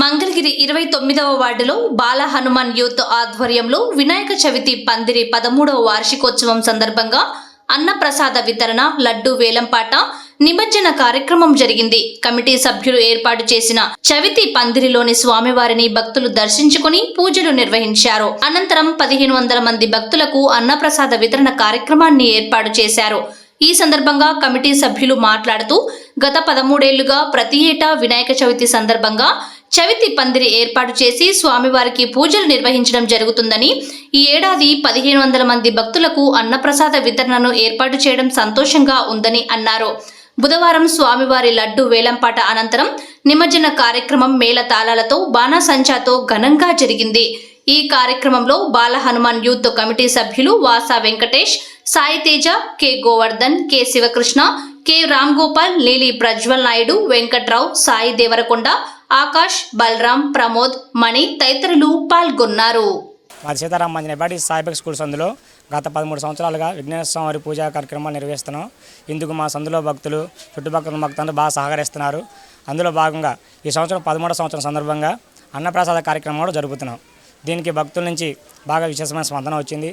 మంగళగిరి ఇరవై తొమ్మిదవ వార్డులో బాల హనుమాన్ యూత్ ఆధ్వర్యంలో వినాయక చవితి పందిరి పదమూడవ వార్షికోత్సవం సందర్భంగా అన్నప్రసాద వితరణ లడ్డు వేలంపాట నిమజ్జన కార్యక్రమం జరిగింది. కమిటీ సభ్యులు ఏర్పాటు చేసిన చవితి పందిరిలోని స్వామివారిని భక్తులు దర్శించుకుని పూజలు నిర్వహించారు. అనంతరం పదిహేను వందల మంది భక్తులకు అన్నప్రసాద వితరణ కార్యక్రమాన్ని ఏర్పాటు చేశారు. ఈ సందర్భంగా కమిటీ సభ్యులు మాట్లాడుతూ గత పదమూడేళ్ళుగా ప్రతి ఏటా వినాయక చవితి సందర్భంగా చవితి పందిరి ఏర్పాటు చేసి స్వామివారికి పూజలు నిర్వహించడం జరుగుతుందని ఈ ఏడాది పదిహేను వందల మంది భక్తులకు అన్నప్రసాద వితరణను ఏర్పాటు చేయడం సంతోషంగా ఉందని అన్నారు. బుధవారం స్వామివారి లడ్డు వేలంపాట అనంతరం నిమజ్జన కార్యక్రమం మేళ తాళాలతో బాణాసంచాతో ఘనంగా జరిగింది. ఈ కార్యక్రమంలో బాల హనుమాన్ యూత్ కమిటీ సభ్యులు Vasa Venkatesh Saiteja K Govardhan K Sivakrishna K Ram Gopal Leeli Prajwal Naidu Venkatrao Sai Devarakonda Akash Balaram Pramod Mani తదితరులు పాల్గొన్నారు. మాది సీతారాం మంజన బాటి స్కూల్ సందులో గత పదమూడు సంవత్సరాలుగా విఘ్నేశ్వర స్వామి పూజా కార్యక్రమాలు నిర్వహిస్తున్నాం. ఇందుకు మా సందులో భక్తులు చుట్టుపక్కల భక్తులు బాగా సహకరిస్తున్నారు. అందులో భాగంగా ఈ సంవత్సరం పదమూడవ సంవత్సరం సందర్భంగా అన్నప్రసాద కార్యక్రమం కూడా జరుపుతున్నాం. దీనికి భక్తుల నుంచి బాగా విశేషమైన స్పందన వచ్చింది.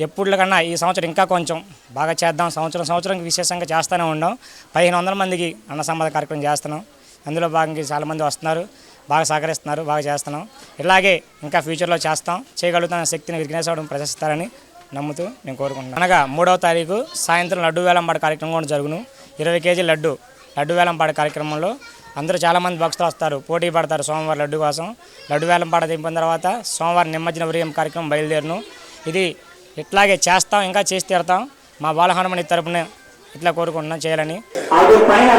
ఎప్పుడు కన్నా ఈ సంవత్సరం ఇంకా కొంచెం బాగా చేద్దాం. సంవత్సరం సంవత్సరం విశేషంగా చేస్తూనే ఉన్నాం పదిహేను వందల మందికి అన్న సంబంధ కార్యక్రమం చేస్తున్నాం. అందులో భాగంగా చాలామంది వస్తున్నారు. బాగా సహకరిస్తున్నారు. బాగా చేస్తున్నాం. ఇలాగే ఇంకా ఫ్యూచర్లో చేస్తాం. చేయగలుగుతున్న శక్తిని విఘ్నేశ్వరం ప్రదర్శిస్తారని నమ్ముతూ నేను కోరుకుంటున్నాను. అనగా మూడవ తారీఖు సాయంత్రం లడ్డు వేలంపాట కార్యక్రమం కూడా జరుగును. ఇరవై కేజీ లడ్డు. లడ్డు వేలంపాట కార్యక్రమంలో అందరూ చాలామంది భక్తులు వస్తారు. పోటీ పడతారు సోమవారం లడ్డు కోసం. లడ్డు వేలంపాట దింపిన తర్వాత సోమవారం నిమజ్జన ఉదయం కార్యక్రమం బయలుదేరును. ఇది ఇట్లాగే చేస్తాం ఇంకా చేసి తీరుతాం. మా బాల హనుమని తరపున ఇట్లా కోరుకుంటున్నాం చేయాలని. అది పైన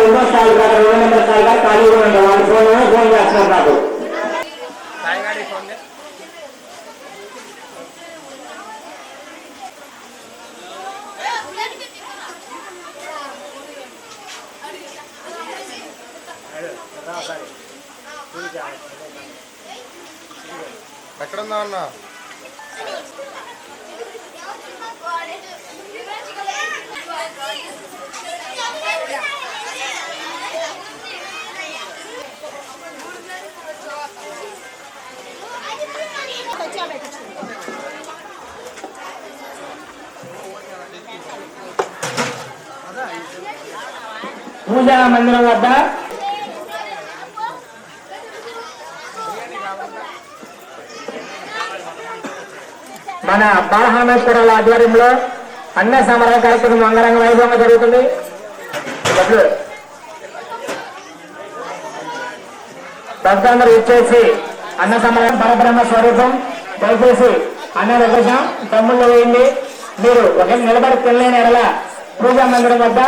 పూజా మందిరం వద్ద మన బాలహామేశ్వరాల ఆధ్వర్యంలో అన్న సమరణ కార్యక్రమం అంగరంగ వైభవంగా జరుగుతుంది. భక్తులందరూ ఇచ్చేసి అన్న సమరం పరబ్రహ్మ స్వరూపం దయచేసి అన్న నిర్దేశం తమ్ముళ్ళు వేయండి. మీరు ఒక నిలబడి పిల్లలేని ఎడల పూజా మందిరం వద్ద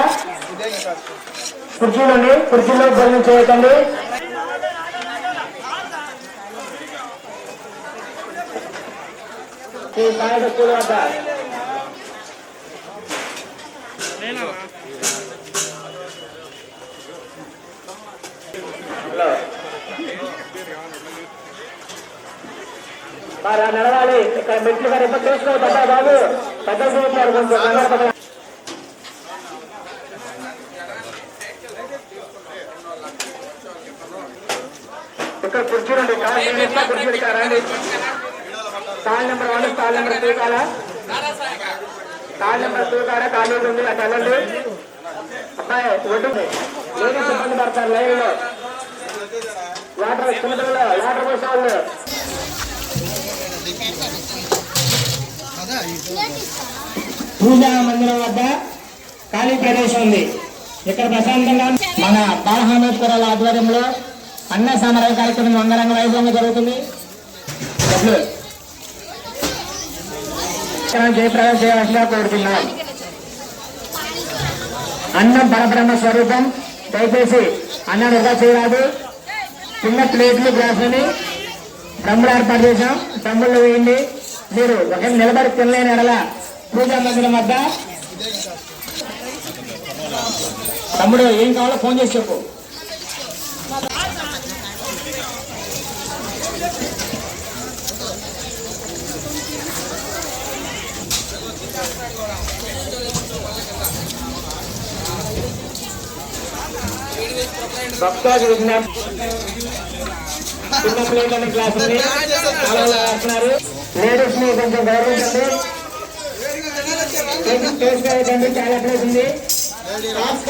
కుర్చీలోని కుర్చీలో భోజనం చేయకండి. ఈ సాయుధ వద్ద మరి ఆ నడవాలి. ఇక్కడ మెట్లు గారు ఎప్పుడు చేసుకోవద్దా బాబు? పెద్ద చూపుతారు కొంచెం. కంగారు ఇక్కడ కుర్చీలు ఉండి కుర్చీలు ఇక్కడ రండి. Call number one call number two కాలా? కాల్ నెంబర్ టూ కాడా కాల్ ఒకటి ఉంది. అటు వెళ్ళండి. అబ్బాయి ఒడ్డు లేడీస్ ఇబ్బంది పడతారు లైవ్లో వాటర్ చిన్నపిల్లలు వాటర్ పోసే వాళ్ళు పూజా మందిరం వద్ద ఖాళీ ప్రదేశం ఉంది. ఇక్కడ ప్రశాంతంగా మన బాలహామేశ్వరాల ఆధ్వర్యంలో అన్న సమరయ కార్యక్రమం అంగరంగ వైభవంగా జరుగుతుంది. జయప్రకాశ్ చేయవలసిగా కోరుతున్నాం. అన్నం పరబ్రహ్మ స్వరూపం దయచేసి అన్నం వృధా చేయరాదు. చిన్న ప్లేట్లు గ్లాసులని డ్రమ్ములు ఏర్పాటు చేశాం. డ్రమ్ములు వేయండి. మీరు ఒకరు నిలబడి తినలేని ఎడల పూజా మందిరం వద్ద. తమ్ముడు ఏం కావాలో ఫోన్ చేసి చెప్పు. భక్తులకు విజ్ఞాపం చిన్న ప్లేట్ అనే క్లాస్ ఉంది కాలువలో వేస్తున్నారు లేడీస్ని కొంచెం గౌరవించండి. చాలా ప్లేస్ ఉంది. క్లాస్